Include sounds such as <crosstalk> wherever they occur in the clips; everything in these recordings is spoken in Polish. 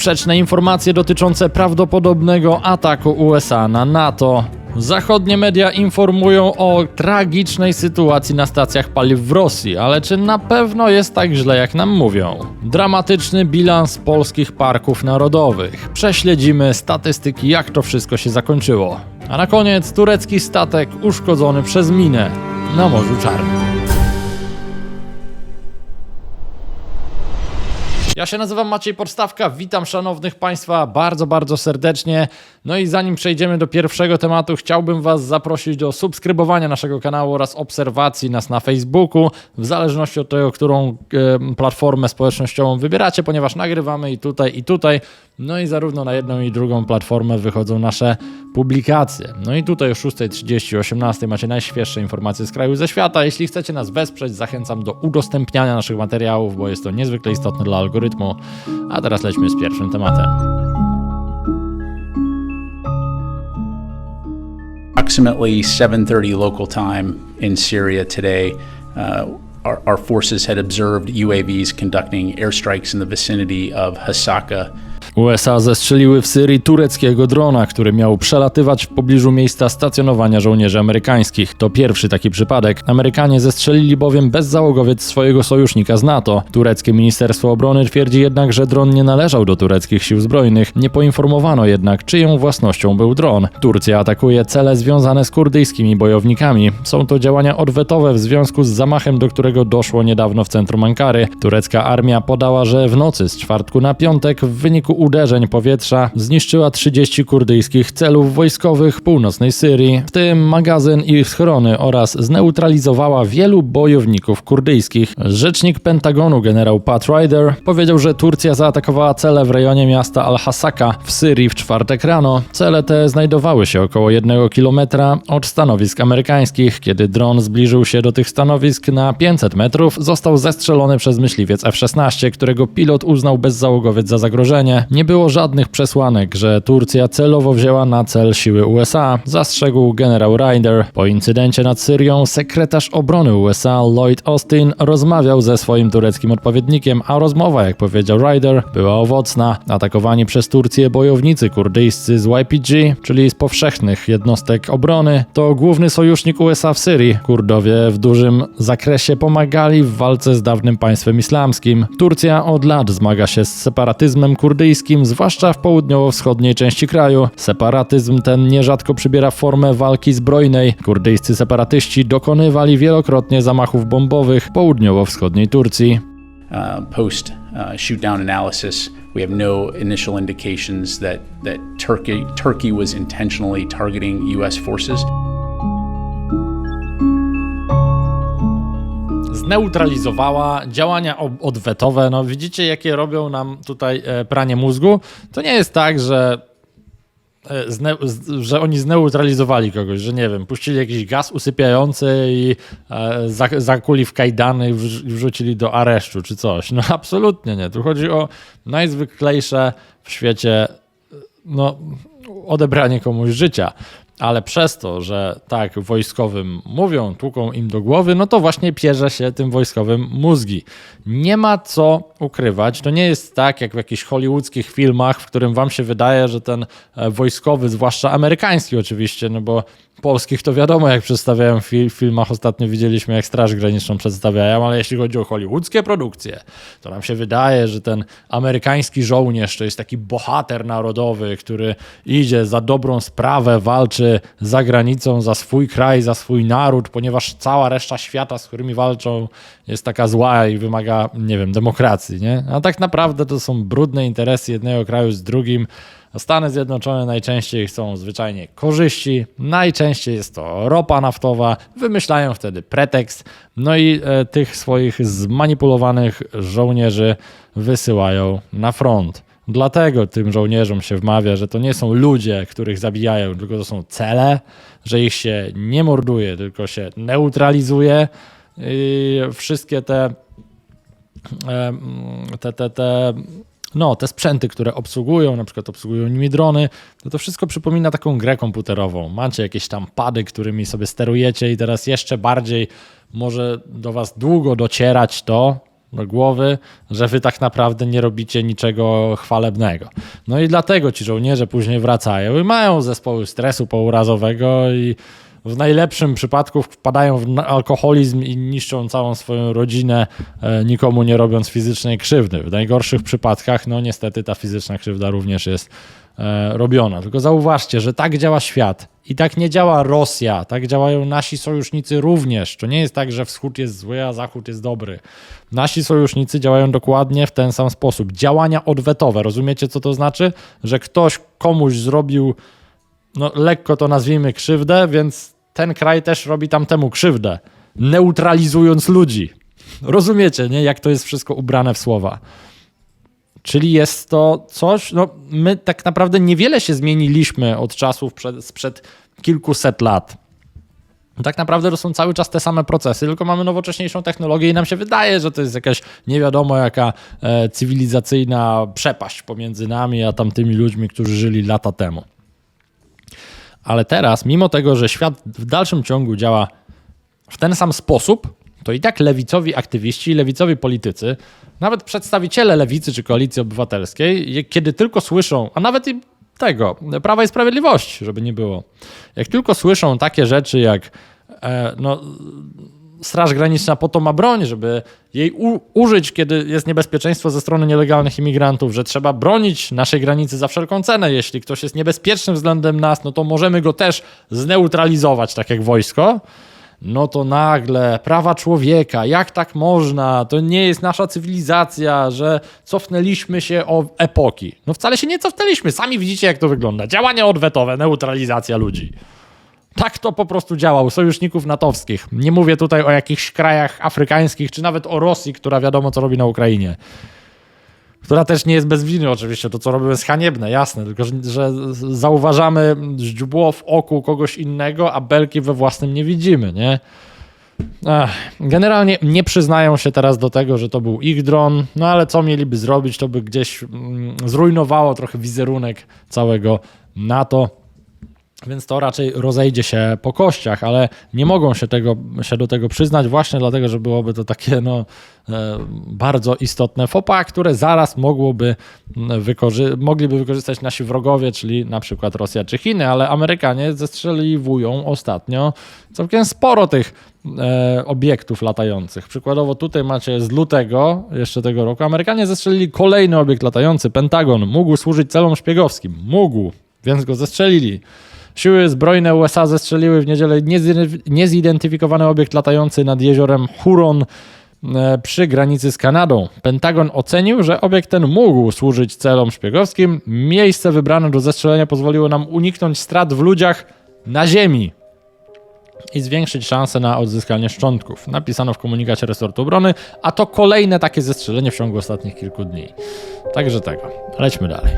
sprzeczne informacje dotyczące prawdopodobnego ataku USA na NATO. Zachodnie media informują o tragicznej sytuacji na stacjach paliw w Rosji, ale czy na pewno jest tak źle, jak nam mówią? Dramatyczny bilans polskich parków narodowych. Prześledzimy statystyki, jak to wszystko się zakończyło. A na koniec turecki statek uszkodzony przez minę na Morzu Czarnym. Ja się nazywam Maciej Podstawka, witam szanownych Państwa bardzo, bardzo serdecznie. No i zanim przejdziemy do pierwszego tematu, chciałbym Was zaprosić do subskrybowania naszego kanału oraz obserwacji nas na Facebooku, w zależności od tego, którą platformę społecznościową wybieracie, ponieważ nagrywamy i tutaj, i tutaj. No i zarówno na jedną i drugą platformę wychodzą nasze publikacje. No i tutaj o 6.30, 18.00 macie najświeższe informacje z kraju, ze świata. Jeśli chcecie nas wesprzeć, zachęcam do udostępniania naszych materiałów, bo jest to niezwykle istotne dla algorytmu. A teraz lećmy z pierwszym tematem. approximately 7:30 local time in Syria today, uh, our, our forces had observed UAVs conducting airstrikes in the vicinity of Hasaka. USA zestrzeliły w Syrii tureckiego drona, który miał przelatywać w pobliżu miejsca stacjonowania żołnierzy amerykańskich. To pierwszy taki przypadek. Amerykanie zestrzelili bowiem bezzałogowiec swojego sojusznika z NATO. Tureckie Ministerstwo Obrony twierdzi jednak, że dron nie należał do tureckich sił zbrojnych. Nie poinformowano jednak, czyją własnością był dron. Turcja atakuje cele związane z kurdyjskimi bojownikami. Są to działania odwetowe w związku z zamachem, do którego doszło niedawno w centrum Ankary. Turecka armia podała, że w nocy z czwartku na piątek w wyniku uderzeń powietrza zniszczyła 30 kurdyjskich celów wojskowych północnej Syrii, w tym magazyn i schrony oraz zneutralizowała wielu bojowników kurdyjskich. Rzecznik Pentagonu generał Pat Ryder powiedział, że Turcja zaatakowała cele w rejonie miasta Al-Hasaka w Syrii w czwartek rano. Cele te znajdowały się około jednego kilometra od stanowisk amerykańskich. Kiedy dron zbliżył się do tych stanowisk na 500 metrów, został zestrzelony przez myśliwiec F-16, którego pilot uznał bezzałogowiec za zagrożenie. Nie było żadnych przesłanek, że Turcja celowo wzięła na cel siły USA, zastrzegł generał Ryder. Po incydencie nad Syrią sekretarz obrony USA Lloyd Austin rozmawiał ze swoim tureckim odpowiednikiem, a rozmowa, jak powiedział Ryder, była owocna. Atakowani przez Turcję bojownicy kurdyjscy z YPG, czyli z powszechnych jednostek obrony, to główny sojusznik USA w Syrii. Kurdowie w dużym zakresie pomagali w walce z dawnym państwem islamskim. Turcja od lat zmaga się z separatyzmem kurdyjskim, zwłaszcza w południowo-wschodniej części kraju. Separatyzm ten nierzadko przybiera formę walki zbrojnej. Kurdyjscy separatyści dokonywali wielokrotnie zamachów bombowych w południowo-wschodniej Turcji. Uh, post uh, shoot down analysis, we have no initial indications that, that Turkey, Turkey was intentionally targeting U.S. forces. Zneutralizowała działania odwetowe. No widzicie, jakie robią nam tutaj e, pranie mózgu? To nie jest tak, że e, zne- że oni zneutralizowali kogoś, że nie wiem, puścili jakiś gaz usypiający i e, za- zakuli w kajdany i wrzucili do aresztu czy coś. No absolutnie nie. Tu chodzi o najzwyklejsze w świecie no, odebranie komuś życia. Ale przez to, że tak wojskowym mówią, tłuką im do głowy, no to właśnie pierze się tym wojskowym mózgi. Nie ma co ukrywać. To nie jest tak, jak w jakichś hollywoodzkich filmach, w którym wam się wydaje, że ten e, wojskowy, zwłaszcza amerykański oczywiście, no bo polskich to wiadomo, jak przedstawiają w fi- filmach. Ostatnio widzieliśmy, jak Straż Graniczną przedstawiają, ale jeśli chodzi o hollywoodzkie produkcje, to nam się wydaje, że ten amerykański żołnierz to jest taki bohater narodowy, który idzie za dobrą sprawę, walczy za granicą, za swój kraj, za swój naród, ponieważ cała reszta świata, z którymi walczą, jest taka zła i wymaga, nie wiem, demokracji, nie? A tak naprawdę to są brudne interesy jednego kraju z drugim. Stany Zjednoczone najczęściej chcą zwyczajnie korzyści, najczęściej jest to ropa naftowa, wymyślają wtedy pretekst, no i e, tych swoich zmanipulowanych żołnierzy wysyłają na front. Dlatego tym żołnierzom się wmawia, że to nie są ludzie, których zabijają, tylko to są cele, że ich się nie morduje, tylko się neutralizuje. I wszystkie te em, te, te, te, no, te sprzęty, które obsługują, na przykład obsługują nimi drony, to to wszystko przypomina taką grę komputerową. Macie jakieś tam pady, którymi sobie sterujecie i teraz jeszcze bardziej może do was długo docierać to, do głowy, że wy tak naprawdę nie robicie niczego chwalebnego. No i dlatego ci żołnierze później wracają i mają zespoły stresu pourazowego i w najlepszym przypadku wpadają w alkoholizm i niszczą całą swoją rodzinę, e, nikomu nie robiąc fizycznej krzywdy. W najgorszych przypadkach, no niestety ta fizyczna krzywda również jest e, robiona. Tylko zauważcie, że tak działa świat i tak nie działa Rosja, tak działają nasi sojusznicy również. To nie jest tak, że wschód jest zły, a zachód jest dobry. Nasi sojusznicy działają dokładnie w ten sam sposób. Działania odwetowe. Rozumiecie, co to znaczy? Że ktoś komuś zrobił no lekko to nazwijmy krzywdę, więc ten kraj też robi tamtemu krzywdę, neutralizując ludzi. Rozumiecie, nie? Jak to jest wszystko ubrane w słowa. Czyli jest to coś, no my tak naprawdę niewiele się zmieniliśmy od czasów przed, sprzed kilkuset lat. Tak naprawdę to są cały czas te same procesy, tylko mamy nowocześniejszą technologię i nam się wydaje, że to jest jakaś nie wiadomo jaka e, cywilizacyjna przepaść pomiędzy nami a tamtymi ludźmi, którzy żyli lata temu. Ale teraz, mimo tego, że świat w dalszym ciągu działa w ten sam sposób, to i tak lewicowi aktywiści, lewicowi politycy, nawet przedstawiciele lewicy czy koalicji obywatelskiej, kiedy tylko słyszą, a nawet i tego, Prawa i Sprawiedliwości, żeby nie było, jak tylko słyszą takie rzeczy jak e, no, Straż Graniczna po to ma broń, żeby jej użyć, kiedy jest niebezpieczeństwo ze strony nielegalnych imigrantów, że trzeba bronić naszej granicy za wszelką cenę. Jeśli ktoś jest niebezpieczny względem nas, no to możemy go też zneutralizować, tak jak wojsko. No to nagle prawa człowieka, jak tak można? To nie jest nasza cywilizacja, że cofnęliśmy się o epoki. No wcale się nie cofnęliśmy. Sami widzicie, jak to wygląda. Działania odwetowe, neutralizacja ludzi. Tak to po prostu działa u sojuszników natowskich. Nie mówię tutaj o jakichś krajach afrykańskich, czy nawet o Rosji, która wiadomo, co robi na Ukrainie. Która też nie jest bez winy, oczywiście. To, co robią, jest haniebne, jasne. Tylko, że, zauważamy źdźbło w oku kogoś innego, a belki we własnym nie widzimy, nie? Generalnie nie przyznają się teraz do tego, że to był ich dron, no ale co mieliby zrobić, to by gdzieś mm, zrujnowało trochę wizerunek całego NATO. Więc to raczej rozejdzie się po kościach, ale nie mogą się, tego, się do tego przyznać właśnie dlatego, że byłoby to takie no, e, bardzo istotne fopa, które zaraz mogłoby wykorzy- mogliby wykorzystać nasi wrogowie, czyli na przykład Rosja czy Chiny, ale Amerykanie zestrzeliwują ostatnio całkiem sporo tych e, obiektów latających. Przykładowo tutaj macie z lutego jeszcze tego roku Amerykanie zestrzelili kolejny obiekt latający, Pentagon. Mógł służyć celom szpiegowskim. Mógł, więc go zestrzelili. Siły zbrojne USA zestrzeliły w niedzielę niezi- niezidentyfikowany obiekt latający nad jeziorem Huron e, przy granicy z Kanadą. Pentagon ocenił, że obiekt ten mógł służyć celom szpiegowskim. Miejsce wybrane do zestrzelenia pozwoliło nam uniknąć strat w ludziach na ziemi i zwiększyć szanse na odzyskanie szczątków. Napisano w komunikacie resortu obrony, a to kolejne takie zestrzelenie w ciągu ostatnich kilku dni. Także tego. Lećmy dalej.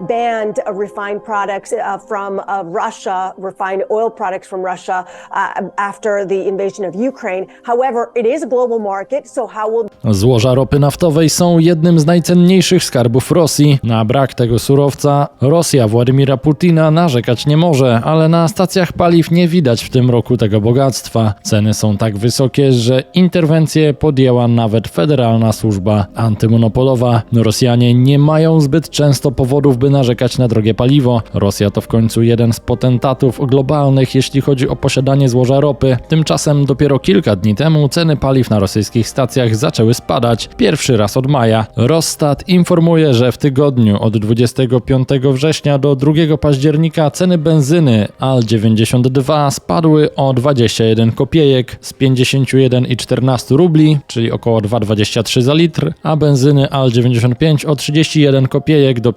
Banned uh, refined products uh, from uh, Russia, refined oil products from Russia uh, after the invasion of Ukraine. However, it is a global market, so how will Złoża ropy naftowej są jednym z najcenniejszych skarbów Rosji. Na brak tego surowca Rosja Władimira Putina narzekać nie może, ale na stacjach paliw nie widać w tym roku tego bogactwa. Ceny są tak wysokie, że interwencję podjęła nawet Federalna Służba Antymonopolowa. Rosjanie nie mają zbyt często powodów, by narzekać na drogie paliwo. Rosja to w końcu jeden z potentatów globalnych, jeśli chodzi o posiadanie złoża ropy. Tymczasem dopiero kilka dni temu ceny paliw na rosyjskich stacjach zaczęły spadać. Pierwszy raz od maja. Rosstat informuje, że w tygodniu od 25 września do 2 października ceny benzyny AL92 spadły o 21 kopiejek z 51,14 rubli, czyli około 2,23 za litr, a benzyny AL95 o 31 kopiejek do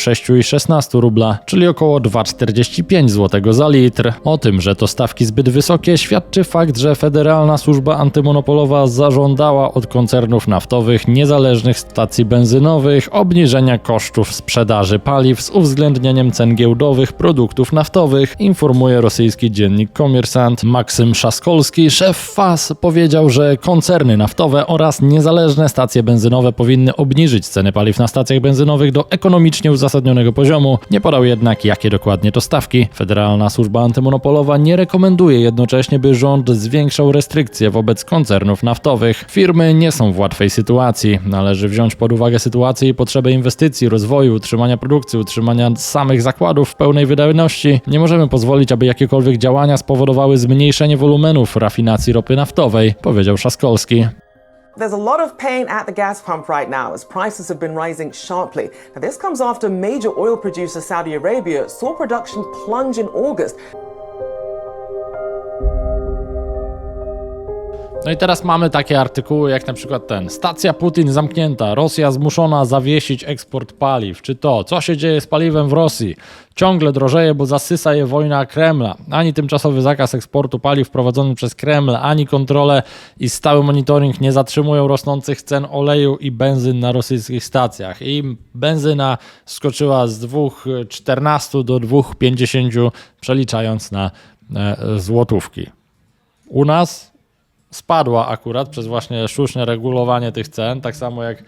56,16 rubla, czyli około 2,45 zł za litr. O tym, że to stawki zbyt wysokie, świadczy fakt, że Federalna Służba Antymonopolowa zażądała od koncernów naftowych niezależnych stacji benzynowych obniżenia kosztów sprzedaży paliw z uwzględnieniem cen giełdowych produktów naftowych, informuje rosyjski dziennik Komersant. Maksym Szaskolski, szef FAS, powiedział, że koncerny naftowe oraz niezależne stacje benzynowe powinny obniżyć ceny paliw na stacjach benzynowych do ekonomicznie uzasadnionych uzasadnionego poziomu. Nie podał jednak, jakie dokładnie to stawki. Federalna Służba Antymonopolowa nie rekomenduje jednocześnie, by rząd zwiększał restrykcje wobec koncernów naftowych. Firmy nie są w łatwej sytuacji. Należy wziąć pod uwagę sytuację i potrzebę inwestycji, rozwoju, utrzymania produkcji, utrzymania samych zakładów w pełnej wydajności. Nie możemy pozwolić, aby jakiekolwiek działania spowodowały zmniejszenie wolumenów rafinacji ropy naftowej, powiedział Szaskolski. There's a lot of pain at the gas pump right now as prices have been rising sharply. Now, this comes after major oil producer Saudi Arabia saw production plunge in August. No i teraz mamy takie artykuły jak na przykład ten. Stacja Putin zamknięta, Rosja zmuszona zawiesić eksport paliw. Czy to, co się dzieje z paliwem w Rosji? Ciągle drożeje, bo zasysa je wojna Kremla. Ani tymczasowy zakaz eksportu paliw wprowadzony przez Kreml, ani kontrole i stały monitoring nie zatrzymują rosnących cen oleju i benzyn na rosyjskich stacjach. I benzyna skoczyła z 2,14 do 2,50 przeliczając na e, złotówki. U nas spadła akurat przez właśnie sztuczne regulowanie tych cen, tak samo jak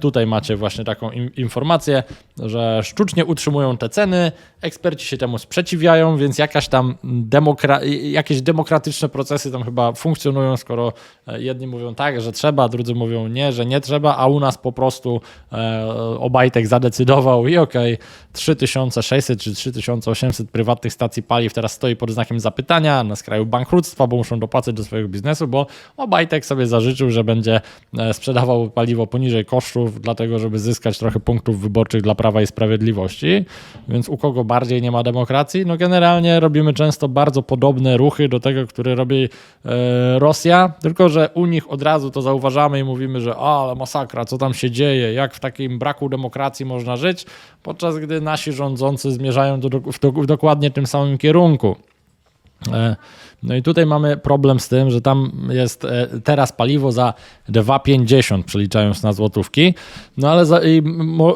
tutaj macie właśnie taką informację, że sztucznie utrzymują te ceny, eksperci się temu sprzeciwiają, więc jakaś tam demokra- jakieś demokratyczne procesy tam chyba funkcjonują, skoro e, jedni mówią tak, że trzeba, drudzy mówią nie, że nie trzeba, a u nas po prostu e, Obajtek zadecydował i okej, 3600 czy 3800 prywatnych stacji paliw teraz stoi pod znakiem zapytania na skraju bankructwa, bo muszą dopłacać do swojego biznesu, bo Obajtek sobie zażyczył, że będzie e, sprzedawał paliwo poniżej kosztów, dlatego żeby zyskać trochę punktów wyborczych dla Prawa i Sprawiedliwości. Więc u kogo bardziej nie ma demokracji? No generalnie robimy często bardzo podobne ruchy do tego, który robi e, Rosja, tylko że u nich od razu to zauważamy i mówimy, że o, ale masakra, co tam się dzieje, jak w takim braku demokracji można żyć, podczas gdy nasi rządzący zmierzają do, w, do, w dokładnie tym samym kierunku. E, No i tutaj mamy problem z tym, że tam jest e, teraz paliwo za 2,50 przeliczając na złotówki. No ale za, i,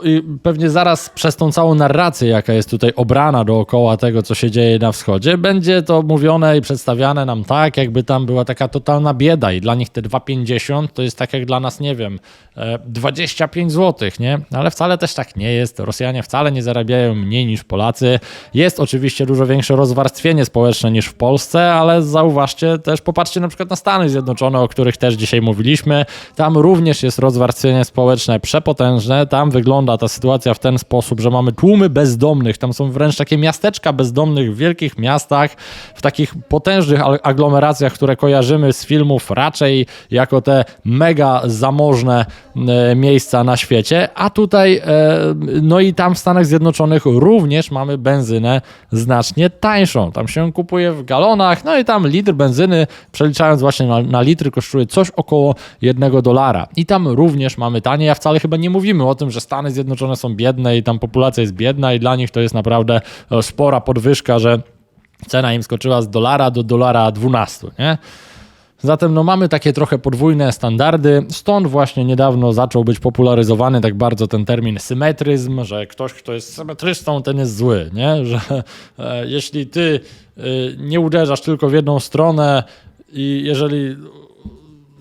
i pewnie zaraz przez tą całą narrację, jaka jest tutaj obrana dookoła tego, co się dzieje na wschodzie, będzie to mówione i przedstawiane nam tak, jakby tam była taka totalna bieda i dla nich te 2,50 to jest tak jak dla nas, nie wiem, e, 25 zł, nie? Ale wcale też tak nie jest. Rosjanie wcale nie zarabiają mniej niż Polacy. Jest oczywiście dużo większe rozwarstwienie społeczne niż w Polsce, ale zauważcie też, popatrzcie na przykład na Stany Zjednoczone, o których też dzisiaj mówiliśmy. Tam również jest rozwarstwienie społeczne przepotężne. Tam wygląda ta sytuacja w ten sposób, że mamy tłumy bezdomnych. Tam są wręcz takie miasteczka bezdomnych w wielkich miastach, w takich potężnych ag- aglomeracjach, które kojarzymy z filmów raczej jako te mega zamożne e, miejsca na świecie. A tutaj, e, no i tam w Stanach Zjednoczonych również mamy benzynę znacznie tańszą. Tam się kupuje w galonach, no i tam litr benzyny, przeliczając właśnie na, na litry, kosztuje coś około jednego dolara. I tam również mamy tanie. A wcale chyba nie mówimy o tym, że Stany Zjednoczone są biedne i tam populacja jest biedna i dla nich to jest naprawdę e, spora podwyżka, że cena im skoczyła z dolara do dolara 12, nie? Zatem no, mamy takie trochę podwójne standardy, stąd właśnie niedawno zaczął być popularyzowany tak bardzo ten termin symetryzm, że ktoś, kto jest symetrystą, ten jest zły, nie? <laughs> że e, jeśli ty e, nie uderzasz tylko w jedną stronę i jeżeli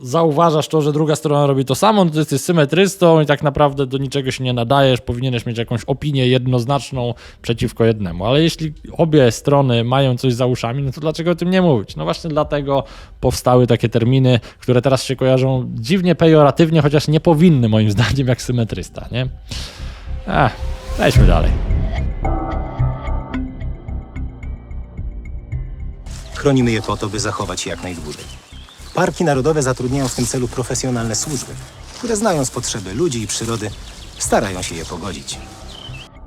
zauważasz to, że druga strona robi to samo, no to jesteś symetrystą i tak naprawdę do niczego się nie nadajesz, powinieneś mieć jakąś opinię jednoznaczną przeciwko jednemu. Ale jeśli obie strony mają coś za uszami, no to dlaczego o tym nie mówić? No właśnie dlatego powstały takie terminy, które teraz się kojarzą dziwnie pejoratywnie, chociaż nie powinny moim zdaniem jak symetrysta, nie? Ech, lećmy dalej. Chronimy je po to, by zachować je jak najdłużej. Parki narodowe zatrudniają w tym celu profesjonalne służby, które znając potrzeby ludzi i przyrody, starają się je pogodzić.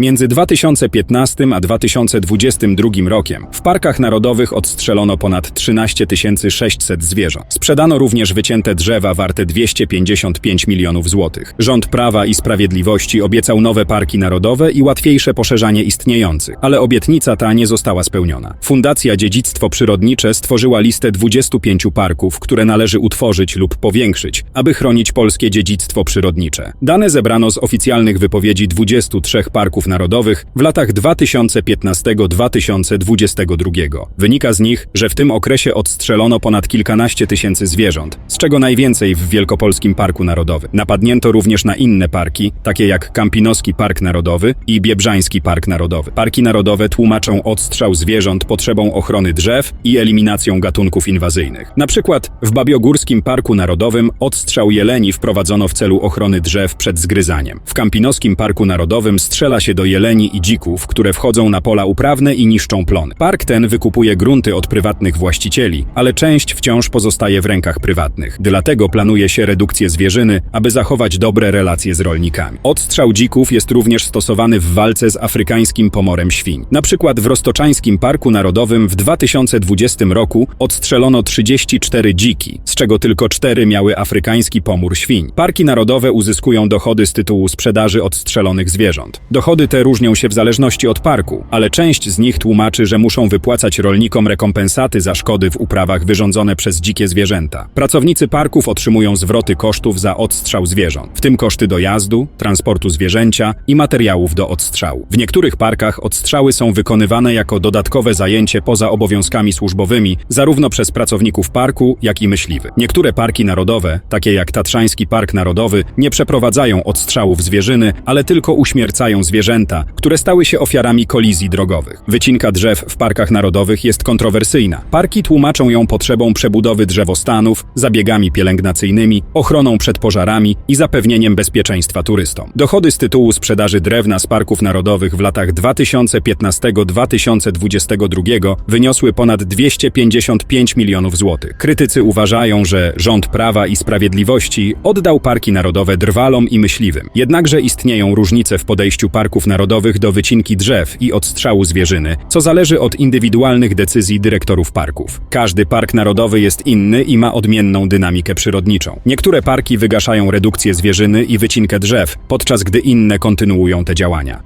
Między 2015 a 2022 rokiem w parkach narodowych odstrzelono ponad 13 600 zwierząt. Sprzedano również wycięte drzewa warte 255 milionów złotych. Rząd Prawa i Sprawiedliwości obiecał nowe parki narodowe i łatwiejsze poszerzanie istniejących, ale obietnica ta nie została spełniona. Fundacja Dziedzictwo Przyrodnicze stworzyła listę 25 parków, które należy utworzyć lub powiększyć, aby chronić polskie dziedzictwo przyrodnicze. Dane zebrano z oficjalnych wypowiedzi 23 parków Narodowych w latach 2015-2022. Wynika z nich, że w tym okresie odstrzelono ponad kilkanaście tysięcy zwierząt, z czego najwięcej w Wielkopolskim Parku Narodowym. Napadnięto również na inne parki, takie jak Kampinoski Park Narodowy i Biebrzański Park Narodowy. Parki narodowe tłumaczą odstrzał zwierząt potrzebą ochrony drzew i eliminacją gatunków inwazyjnych. Na przykład w Babiogórskim Parku Narodowym odstrzał jeleni wprowadzono w celu ochrony drzew przed zgryzaniem. W Kampinoskim Parku Narodowym strzela się do jeleni i dzików, które wchodzą na pola uprawne i niszczą plony. Park ten wykupuje grunty od prywatnych właścicieli, ale część wciąż pozostaje w rękach prywatnych. Dlatego planuje się redukcję zwierzyny, aby zachować dobre relacje z rolnikami. Odstrzał dzików jest również stosowany w walce z afrykańskim pomorem świń. Na przykład w Roztoczańskim Parku Narodowym w 2020 roku odstrzelono 34 dziki, z czego tylko 4 miały afrykański pomór świń. Parki narodowe uzyskują dochody z tytułu sprzedaży odstrzelonych zwierząt. Dochody te różnią się w zależności od parku, ale część z nich tłumaczy, że muszą wypłacać rolnikom rekompensaty za szkody w uprawach wyrządzone przez dzikie zwierzęta. Pracownicy parków otrzymują zwroty kosztów za odstrzał zwierząt, w tym koszty dojazdu, transportu zwierzęcia i materiałów do odstrzału. W niektórych parkach odstrzały są wykonywane jako dodatkowe zajęcie poza obowiązkami służbowymi, zarówno przez pracowników parku, jak i myśliwych. Niektóre parki narodowe, takie jak Tatrzański Park Narodowy, nie przeprowadzają odstrzałów zwierzyny, ale tylko uśmiercają zwierzęta, które stały się ofiarami kolizji drogowych. Wycinka drzew w parkach narodowych jest kontrowersyjna. Parki tłumaczą ją potrzebą przebudowy drzewostanów, zabiegami pielęgnacyjnymi, ochroną przed pożarami i zapewnieniem bezpieczeństwa turystom. Dochody z tytułu sprzedaży drewna z parków narodowych w latach 2015-2022 wyniosły ponad 255 milionów złotych. Krytycy uważają, że rząd Prawa i Sprawiedliwości oddał parki narodowe drwalom i myśliwym. Jednakże istnieją różnice w podejściu parków narodowych do wycinki drzew i odstrzału zwierzyny, co zależy od indywidualnych decyzji dyrektorów parków. Każdy park narodowy jest inny i ma odmienną dynamikę przyrodniczą. Niektóre parki wygaszają redukcję zwierzyny i wycinkę drzew, podczas gdy inne kontynuują te działania.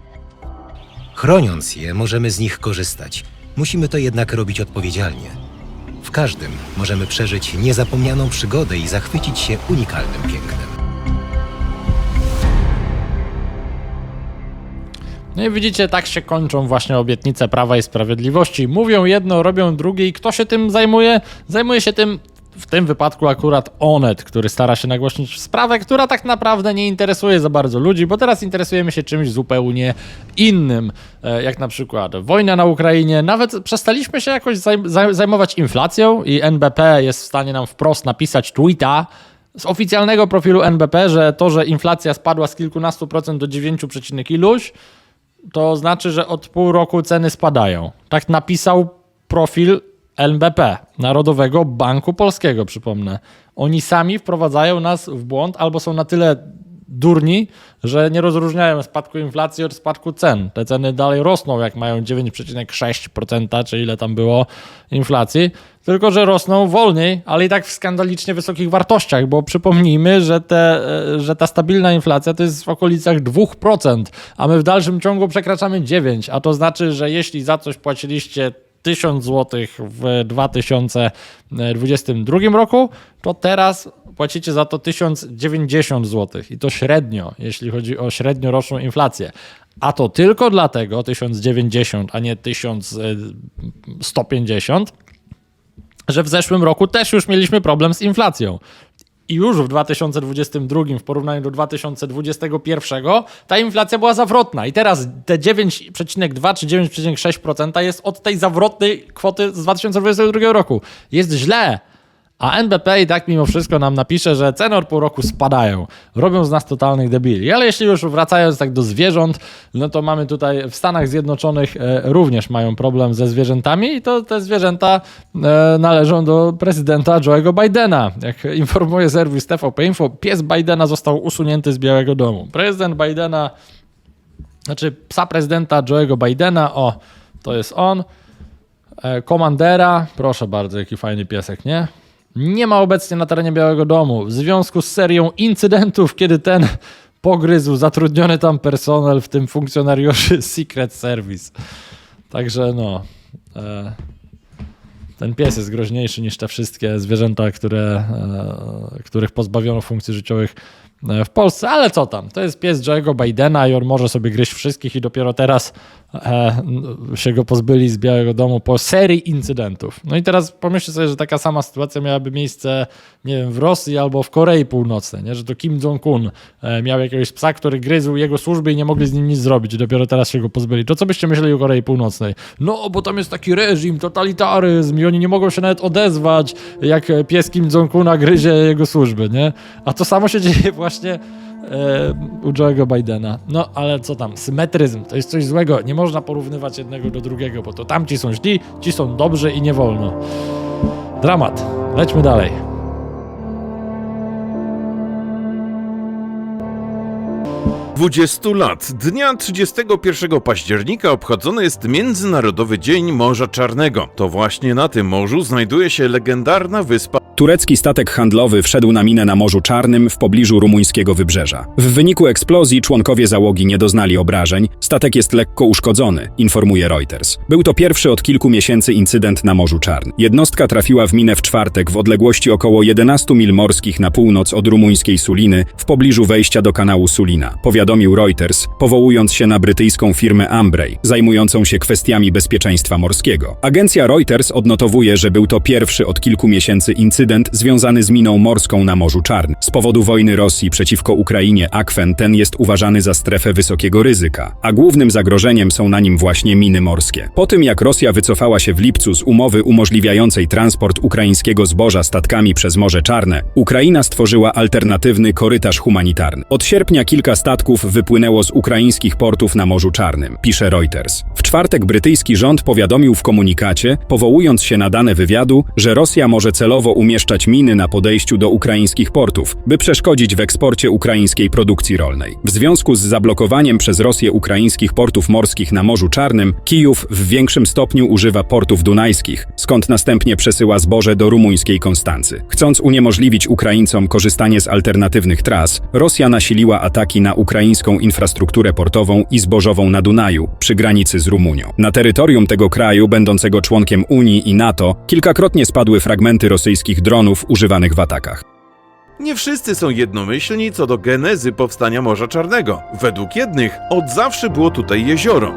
Chroniąc je, możemy z nich korzystać. Musimy to jednak robić odpowiedzialnie. W każdym możemy przeżyć niezapomnianą przygodę i zachwycić się unikalnym pięknem. No i widzicie, tak się kończą właśnie obietnice Prawa i Sprawiedliwości. Mówią jedno, robią drugie i kto się tym zajmuje? Zajmuje się tym w tym wypadku akurat Onet, który stara się nagłośnić sprawę, która tak naprawdę nie interesuje za bardzo ludzi, bo teraz interesujemy się czymś zupełnie innym, e, jak na przykład wojna na Ukrainie. Nawet przestaliśmy się jakoś zaj- zaj- zajmować inflacją i NBP jest w stanie nam wprost napisać tweeta, z oficjalnego profilu NBP, że to, że inflacja spadła z kilkunastu procent do 9, iluś, to znaczy, że od pół roku ceny spadają. Tak napisał profil NBP, Narodowego Banku Polskiego, przypomnę. Oni sami wprowadzają nas w błąd albo są na tyle durni, że nie rozróżniają spadku inflacji od spadku cen. Te ceny dalej rosną, jak mają 9,6%, czy ile tam było inflacji, tylko że rosną wolniej, ale i tak w skandalicznie wysokich wartościach, bo przypomnijmy, że, te, e, że ta stabilna inflacja to jest w okolicach 2%, a my w dalszym ciągu przekraczamy 9%, a to znaczy, że jeśli za coś płaciliście 1000 zł w 2022 roku, to teraz płacicie za to 1090 zł i to średnio, jeśli chodzi o średnioroczną inflację. A to tylko dlatego 1090, a nie 1150, że w zeszłym roku też już mieliśmy problem z inflacją. I już w 2022 w porównaniu do 2021 ta inflacja była zawrotna. I teraz te 9,2 czy 9,6% jest od tej zawrotnej kwoty z 2022 roku. Jest źle. A NBP i tak mimo wszystko nam napisze, że ceny od pół roku spadają. Robią z nas totalnych debili. Ale jeśli już wracając tak do zwierząt, no to mamy tutaj w Stanach Zjednoczonych e, również mają problem ze zwierzętami i to te zwierzęta e, należą do prezydenta Joe'ego Bidena. Jak informuje serwis TVP Info, pies Bidena został usunięty z Białego Domu. Prezydent Bidena, znaczy psa prezydenta Joe'ego Bidena, o, to jest on, e, Komandera, proszę bardzo, jaki fajny piesek, nie? Nie ma obecnie na terenie Białego Domu w związku z serią incydentów, kiedy ten pogryzł zatrudniony tam personel, w tym funkcjonariuszy <laughs> Secret Service. Także no. E, ten pies jest groźniejszy niż te wszystkie zwierzęta, które, e, których pozbawiono funkcji życiowych w Polsce, ale co tam, to jest pies Joe'ego Bidena i on może sobie gryźć wszystkich i dopiero teraz e, się go pozbyli z Białego Domu po serii incydentów. No i teraz pomyślcie sobie, że taka sama sytuacja miałaby miejsce, nie wiem, w Rosji albo w Korei Północnej, nie? że to Kim Jong-un e, miał jakiegoś psa, który gryzł jego służby i nie mogli z nim nic zrobić i dopiero teraz się go pozbyli. To co byście myśleli o Korei Północnej? No, bo tam jest taki reżim, totalitaryzm i oni nie mogą się nawet odezwać, jak pies Kim Jong-una gryzie jego służby, nie? A to samo się dzieje właśnie e, u Joe'ego Bidena. No, ale co tam, symetryzm to jest coś złego. Nie można porównywać jednego do drugiego, bo to tamci są źli, ci są dobrzy i nie wolno. Dramat. Lećmy dalej. 20 lat. Dnia 31 października obchodzony jest Międzynarodowy Dzień Morza Czarnego. To właśnie na tym morzu znajduje się legendarna wyspa Turecki statek handlowy wszedł na minę na Morzu Czarnym w pobliżu rumuńskiego wybrzeża. W wyniku eksplozji członkowie załogi nie doznali obrażeń, statek jest lekko uszkodzony, informuje Reuters. Był to pierwszy od kilku miesięcy incydent na Morzu Czarnym. Jednostka trafiła w minę w czwartek w odległości około 11 mil morskich na północ od rumuńskiej Suliny, w pobliżu wejścia do kanału Sulina, powiadomił Reuters, powołując się na brytyjską firmę Ambrey, zajmującą się kwestiami bezpieczeństwa morskiego. Agencja Reuters odnotowuje, że był to pierwszy od kilku miesięcy incydent związany z miną morską na Morzu Czarnym. Z powodu wojny Rosji przeciwko Ukrainie akwen ten jest uważany za strefę wysokiego ryzyka, a głównym zagrożeniem są na nim właśnie miny morskie. Po tym jak Rosja wycofała się w lipcu z umowy umożliwiającej transport ukraińskiego zboża statkami przez Morze Czarne, Ukraina stworzyła alternatywny korytarz humanitarny. Od sierpnia kilka statków wypłynęło z ukraińskich portów na Morzu Czarnym, pisze Reuters. W czwartek brytyjski rząd powiadomił w komunikacie, powołując się na dane wywiadu, że Rosja może celowo umieszczać miny na podejściu do ukraińskich portów, by przeszkodzić w eksporcie ukraińskiej produkcji rolnej. W związku z zablokowaniem przez Rosję ukraińskich portów morskich na Morzu Czarnym, Kijów w większym stopniu używa portów dunajskich, skąd następnie przesyła zboże do rumuńskiej Konstancy. Chcąc uniemożliwić Ukraińcom korzystanie z alternatywnych tras, Rosja nasiliła ataki na ukraińską infrastrukturę portową i zbożową na Dunaju, przy granicy z Rumunią. Na terytorium tego kraju, będącego członkiem Unii i NATO, kilkakrotnie spadły fragmenty rosyjskich dronów używanych w atakach. Nie wszyscy są jednomyślni co do genezy powstania Morza Czarnego. Według jednych od zawsze było tutaj jezioro.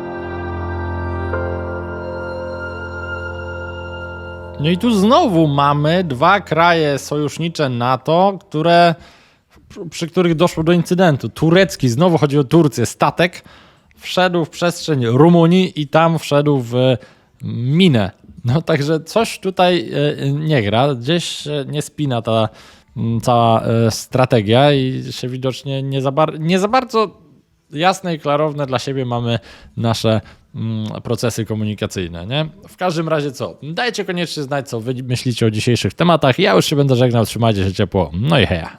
No i tu znowu mamy dwa kraje sojusznicze NATO, które, przy których doszło do incydentu. Turecki, znowu chodzi o Turcję, statek wszedł w przestrzeń Rumunii i tam wszedł w minę. No także coś tutaj e, nie gra, gdzieś się nie spina ta mm, cała e, strategia i się widocznie nie za, nie za bardzo jasne i klarowne dla siebie mamy nasze mm, procesy komunikacyjne, nie? W każdym razie co? Dajcie koniecznie znać, co wy myślicie o dzisiejszych tematach. Ja już się będę żegnał, trzymajcie się ciepło. No i heja.